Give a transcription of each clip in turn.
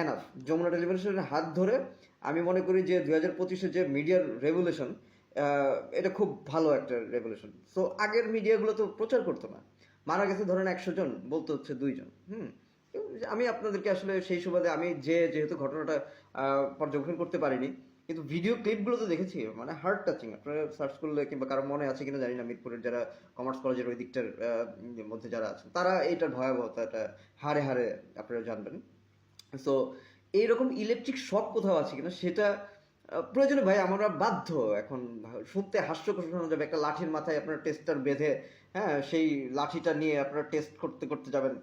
Enough Jamuna টেলিভিশনের হাত ধরে আমি মনে করি যে দু হাজার পঁচিশে যে মিডিয়ার রেভলিউশন এটা খুব ভালো একটা রেভলিউশন সো আগের মিডিয়াগুলো তো প্রচার করতো না। মারা গেছে ধরেন একশো জন, বলতে হচ্ছে দুইজন। হুম। আমি আপনাদেরকে আসলে সেই সুবাদে আমি যে যেহেতু ঘটনাটা পর্যবেক্ষণ করতে পারিনি, কিন্তু ভিডিও ক্লিপগুলো তো দেখেছি মানে হার্ট টাচিং আপনারা সার্চ করলে কিংবা কারও মনে আছে কিনা জানি না, মিরপুরের যারা কমার্স কলেজের ওই দিকটার মধ্যে যারা আছেন, তারা এইটার ভয়াবহতাটা হারে হারে আপনারা জানবেন। সো এইরকম ইলেকট্রিক শক কোথাও আছে কিনা সেটা প্রয়োজনে ভাই আমরা বাধ্য এখন শুনতে হাস্যকর শোনা যাবে। একটা লাঠির মাথায় আপনার টেস্টার বেঁধে হ্যাঁ সেই লাঠিটা নিয়ে আপনারা টেস্ট করতে করতে যাবেন।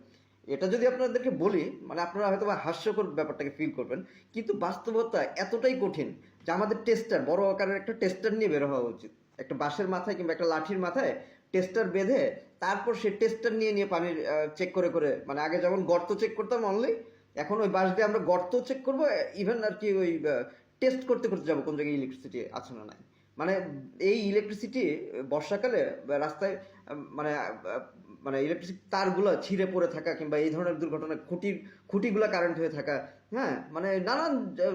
এটা যদি আপনাদেরকে বলি মানে আপনারা হয়তো বা হাস্যকর ব্যাপারটাকে ফিল করবেন, কিন্তু বাস্তবতা এতটাই কঠিন যে আমাদের টেস্টার বড় আকারের একটা টেস্টার নিয়ে বের হওয়া উচিত। একটা বাঁশের মাথায় কিংবা একটা লাঠির মাথায় টেস্টার বেঁধে, তারপর সেই টেস্টার নিয়ে নিয়ে পানির চেক করে করে মানে আগে যেমন গর্ত চেক করতাম অনলি এখন ওই বাঁশ দিয়ে আমরা গর্ত চেক করব ইভেন আর কি ওই টেস্ট করতে করতে যাব কোন জায়গায় ইলেকট্রিসিটি আছে না নাই। মানে এই ইলেকট্রিসিটি বর্ষাকালে রাস্তায় মানে মানে ইলেকট্রিসিটি তারগুলো ছিঁড়ে পড়ে থাকা কিংবা এই ধরনের দুর্ঘটনা, খুঁটির, খুঁটিগুলো কারেন্ট হয়ে থাকা হ্যাঁ মানে নানান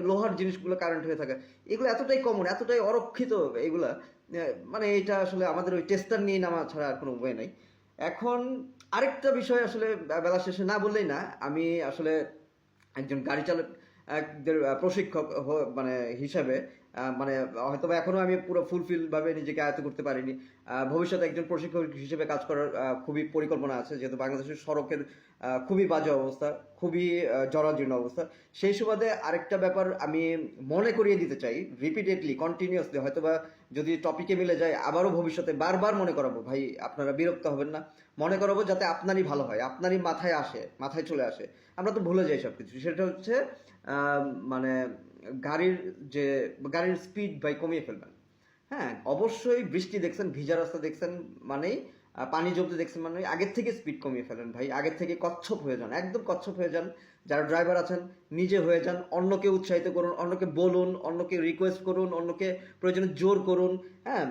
লোহার জিনিসগুলো কারেন্ট হয়ে থাকা, এগুলো এতটাই কমন এতটাই অরক্ষিত এগুলা মানে এটা আসলে আমাদের ওই টেস্টার নিয়ে নামা ছাড়া আর কোনো উপায় নাই। এখন আরেকটা বিষয় আসলে বেলা শেষে না বললেই না, আমি আসলে একজন গাড়ি চালক একদের প্রশিক্ষক মানে হিসাবে মানে হয়তো এখনও আমি পুরো ফুলফিল ভাবে নিজেকে আয়ত্ত করতে পারিনি। ভবিষ্যতে একজন প্রশিক্ষক হিসেবে কাজ করার খুবই পরিকল্পনা আছে, যেহেতু বাংলাদেশের সড়কের খুবই বাজে অবস্থা, খুবই জরাজীর্ণ অবস্থা। সেই সুবাদে আরেকটা ব্যাপার আমি মনে করিয়ে দিতে চাই রিপিটেডলি কন্টিনিউয়াসলি হয়তো বা যদি টপিকে মিলে যায়, আবারও ভবিষ্যতে বারবার মনে করাবো, ভাই, আপনারা বিরক্ত হবেন না। মনে করাবো যাতে আপনারই ভালো হয়, আপনারই মাথায় আসে, মাথায় চলে আসে। আমরা তো ভুলে যাই সব কিছু সেটা হচ্ছে মানে গাড়ির যে, গাড়ির স্পিড ভাই কমিয়ে ফেলবেন। হ্যাঁ অবশ্যই বৃষ্টি দেখছেন, ভিজা রাস্তা দেখছেন মানেই পানি জমতে দেখছেন মানে আগের থেকে স্পিড কমিয়ে ফেলেন ভাই। আগের থেকে কচ্ছপ হয়ে যান, একদম কচ্ছপ হয়ে যান। যারা ড্রাইভার আছেন, নিজে হয়ে যান, অন্যকে উৎসাহিত করুন, অন্যকে বলুন, অন্যকে রিকোয়েস্ট করুন, অন্যকে প্রয়োজনে জোর করুন। হ্যাঁ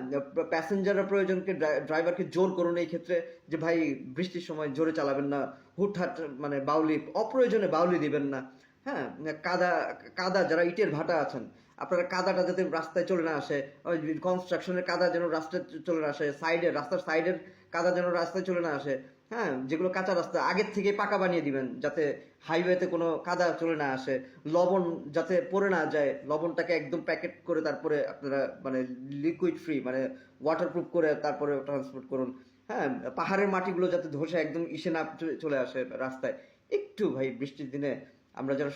প্যাসেঞ্জাররা প্রয়োজনকে ড্রাইভারকে জোর করুন এই ক্ষেত্রে যে, ভাই, বৃষ্টির সময় জোরে চালাবেন না, হুটহাট মানে বাউলি, অপ্রয়োজনে বাউলি দিবেন না। হ্যাঁ কাদা কাদা যারা ইটের ভাটা আছেন, আপনারা কাদাটা যাতে রাস্তায় চলে না আসে কনস্ট্রাকশনের কাদা যেন রাস্তায় চলে না আসে সাইডের রাস্তার সাইডের কাদা যেন রাস্তায় চলে না আসে হ্যাঁ যেগুলো কাঁচা রাস্তা, আগের থেকে পাকা বানিয়ে দিবেন, যাতে হাইওয়েতে কোনো কাদা চলে না আসে, লবণ যাতে পড়ে না যায়, লবণটাকে একদম প্যাকেট করে তারপরে আপনারা মানে লিকুইড ফ্রি মানে ওয়াটারপ্রুফ করে তারপরে ট্রান্সপোর্ট করুন হ্যাঁ পাহাড়ের মাটিগুলো যাতে ধসে একদম ইসে না চলে আসে রাস্তায়, একটু ভাই বৃষ্টির দিনে আমরা যারা